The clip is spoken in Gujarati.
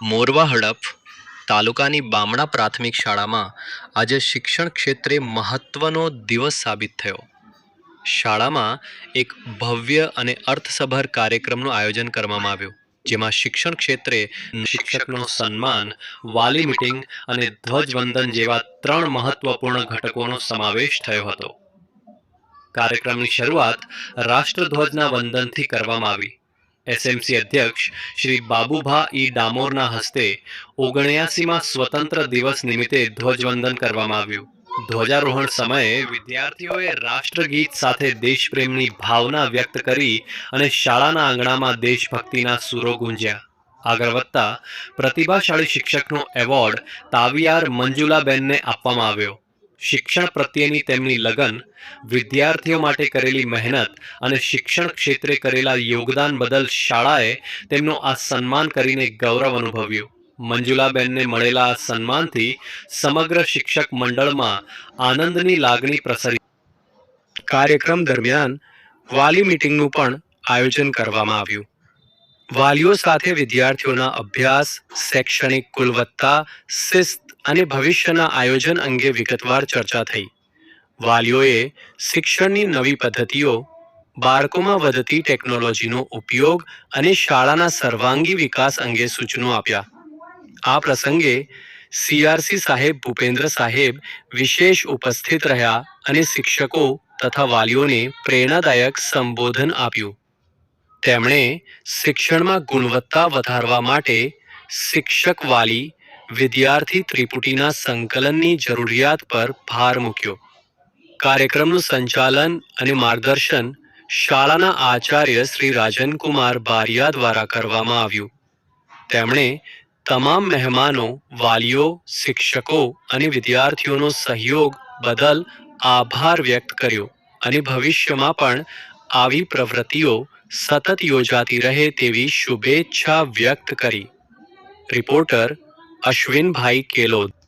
મોરવા હડફ તાલુકાની બામણા પ્રાથમિક શાળામાં આજે શિક્ષણ ક્ષેત્રે મહત્ત્વનો દિવસ સાબિત થયો. શાળામાં એક ભવ્ય અને અર્થસભર કાર્યક્રમનું આયોજન કરવામાં આવ્યું, જેમાં શિક્ષણ ક્ષેત્રે શિક્ષકનું સન્માન, વાલી મીટિંગ અને ધ્વજવંદન જેવા ત્રણ મહત્વપૂર્ણ ઘટકોનો સમાવેશ થયો હતો. કાર્યક્રમની શરૂઆત રાષ્ટ્રધ્વજના વંદનથી કરવામાં આવી. એસએમસી અધ્યક્ષ શ્રી બાબુભા ઈ ડામોરના હસ્તે ઓગણ્યાસીમાં સ્વતંત્ર દિવસ નિમિત્તે ધ્વજવંદન કરવામાં આવ્યું. ધ્વજારોહણ સમયે વિદ્યાર્થીઓએ રાષ્ટ્રગીત સાથે દેશપ્રેમની ભાવના વ્યક્ત કરી અને શાળાના આંગણામાં દેશભક્તિના સૂરો ગુંજ્યા. આગળ વધતા પ્રતિભાશાળી શિક્ષકનો એવોર્ડ તાવિયાર મંજુલાબેનને આપવામાં આવ્યો. શિક્ષણ પ્રત્યેની તેમની લગન, વિદ્યાર્થીઓ માટે કરેલી મહેનત અને શિક્ષણ ક્ષેત્રે કરેલા યોગદાન બદલ શાળાએ તેમનું આ સન્માન કરીને ગૌરવ અનુભવ્યું. મંજુલાબેનને મળેલા આ સન્માનથી સમગ્ર શિક્ષક મંડળમાં આનંદની લાગણી પ્રસરી. કાર્યક્રમ દરમિયાન વાલી મીટિંગનું પણ આયોજન કરવામાં આવ્યું. વાલીઓ સાથે વિદ્યાર્થીઓના અભ્યાસ, શૈક્ષણિક ગુણવત્તા, શિસ્ત અને ભવિષ્યના આયોજન અંગે વિગતવાર ચર્ચા થઈ. વાલીઓએ શિક્ષણની નવી પદ્ધતિઓ, બાળકોમાં વધતી ટેકનોલોજીનો ઉપયોગ અને શાળાના સર્વાંગી વિકાસ અંગે સૂચનો આપ્યા. આ પ્રસંગે સીઆરસી સાહેબ ભૂપેન્દ્ર સાહેબ વિશેષ ઉપસ્થિત રહ્યા અને શિક્ષકો તથા વાલીઓને પ્રેરણાદાયક સંબોધન આપ્યું. તેમણે શિક્ષણમાં ગુણવત્તા વધારવા માટે શિક્ષક વાલી વિદ્યાર્થી ત્રિપુટીના સંકલનની જરૂરિયાત પર ભાર મૂક્યો. કાર્યક્રમનું સંચાલન અને માર્ગદર્શન શાળાના આચાર્ય શ્રી રાજનકુમાર બારિયા દ્વારા કરવામાં આવ્યું. તેમણે તમામ મહેમાનો, વાલીઓ, શિક્ષકો અને વિદ્યાર્થીઓનો સહયોગ બદલ આભાર વ્યક્ત કર્યો અને ભવિષ્યમાં પણ આવી પ્રવૃત્તિઓ સતત યોજાતી રહે તેવી શુભેચ્છા વ્યક્ત કરી. રિપોર્ટર અશ્વિનભાઈ કેલોદ